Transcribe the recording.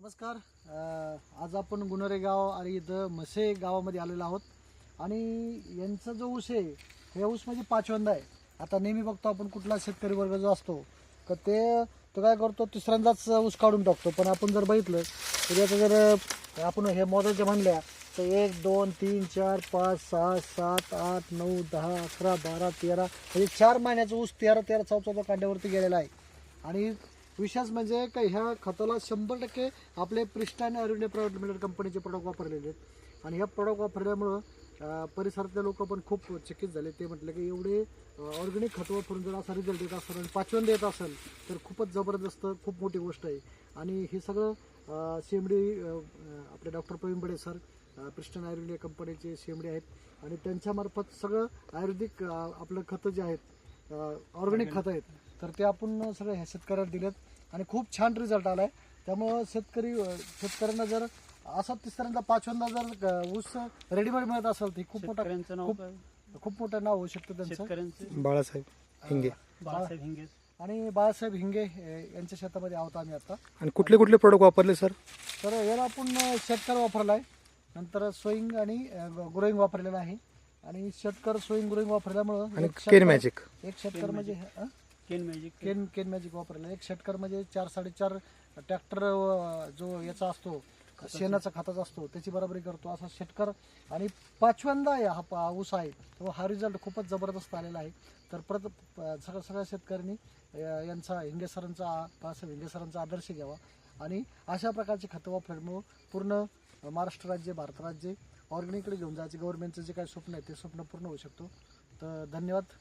नमस्कार. आज आपण गुणरे गाव आणि इथं म्हसे गावामध्ये आलेलो आहोत. आणि यांचा जो ऊस आहे हे ऊस म्हणजे पाचव्यांदा आहे. आता नेहमी बघतो आपण कुठला शेतकरी वर्ग जो असतो तर ते तो काय करतो तिसऱ्यांदाच ऊस काढून टाकतो. पण आपण जर बघितलं तर याचं जर आपण हे मोजायचे म्हणल्या तर एक दोन तीन चार पाच सहा सात आठ नऊ दहा अकरा बारा तेरा म्हणजे चार महिन्याचा ऊस तेरा तेरा चौदा कांड्यावरती गेलेला आहे. आणि विशेष म्हणजे का ह्या खताला शंभर टक्के आपले प्रिस्टा आणि आयुर्वेद प्रायव्हेट लिमिटेड कंपनीचे प्रोडक्ट वापरलेले आहेत. आणि ह्या प्रोडक्ट वापरल्यामुळं परिसरातले लोक पण खूप चकित झाले. ते म्हटलं की एवढे ऑर्गॅनिक खत वापरून जर असा रिझल्ट येत असेल आणि पाचव्यांदा येत असेल तर खूपच जबरदस्त खूप मोठी गोष्ट आहे. आणि हे सगळं शेमडी आपले doctor Praveen Bade sir Preston ayurvedic कंपनीचे शेमडे आहेत. आणि त्यांच्यामार्फत सगळं आयुर्वेदिक आपलं खतं जे आहेत ऑर्गॅनिक खतं आहेत. तर ते आपण सगळं ह्या शेतकऱ्याला दिलेत आणि खूप छान रिझल्ट आलाय. त्यामुळं शेतकरी शेतकऱ्यांना जर असा तिसऱ्यांदा पाचव्यांदा जर ऊस रेडीमेड मिळत असेल तर खूप मोठा खूप मोठं नाव होऊ शकतं त्यांचं. शेतकऱ्यांचं? बाळासाहेब हिंगे. बाळासाहेब हिंगे. आणि बाळासाहेब हिंगे यांच्या शेतामध्ये आहोत आम्ही आता. आणि कुठले कुठले प्रोडक्ट वापरले सर तर याला आपण शेतकर वापरला आहे नंतर सोईंग आणि ग्रोईंग वापरलेलं आहे. आणि शेतकर सोईंग ग्रोईंग वापरल्यामुळं आणि एक केन मॅजिक एक शेतकर केन म्हणजे? केन मॅजिक केन केन मॅजिक वापरलेलं आहे. एक शेतकर म्हणजे चार साडेचार ट्रॅक्टर जो याचा असतो शेणाचा खताचा असतो त्याची बरोबरी करतो. असा शेतकर आणि पाचव्यांदा आहे हा पा- ऊस आहे तो हा रिझल्ट खूपच जबरदस्त आलेला आहे. तर परत प- सगळ्या सगळ्या शेतकऱ्यांनी अं, यांचा हिंगे सरांचा बाळासाहेब हिंगे सरांचा आदर्श घ्यावा. आणि अशा प्रकारचे खतं वापरल्यामुळं पूर्ण महाराष्ट्र राज्य भारत राज्य ऑर्गॅनिकडे घेऊन जायचं. गव्हर्नमेंटचं जे काही स्वप्न आहे ते स्वप्न पूर्ण होऊ शकतो. तर धन्यवाद.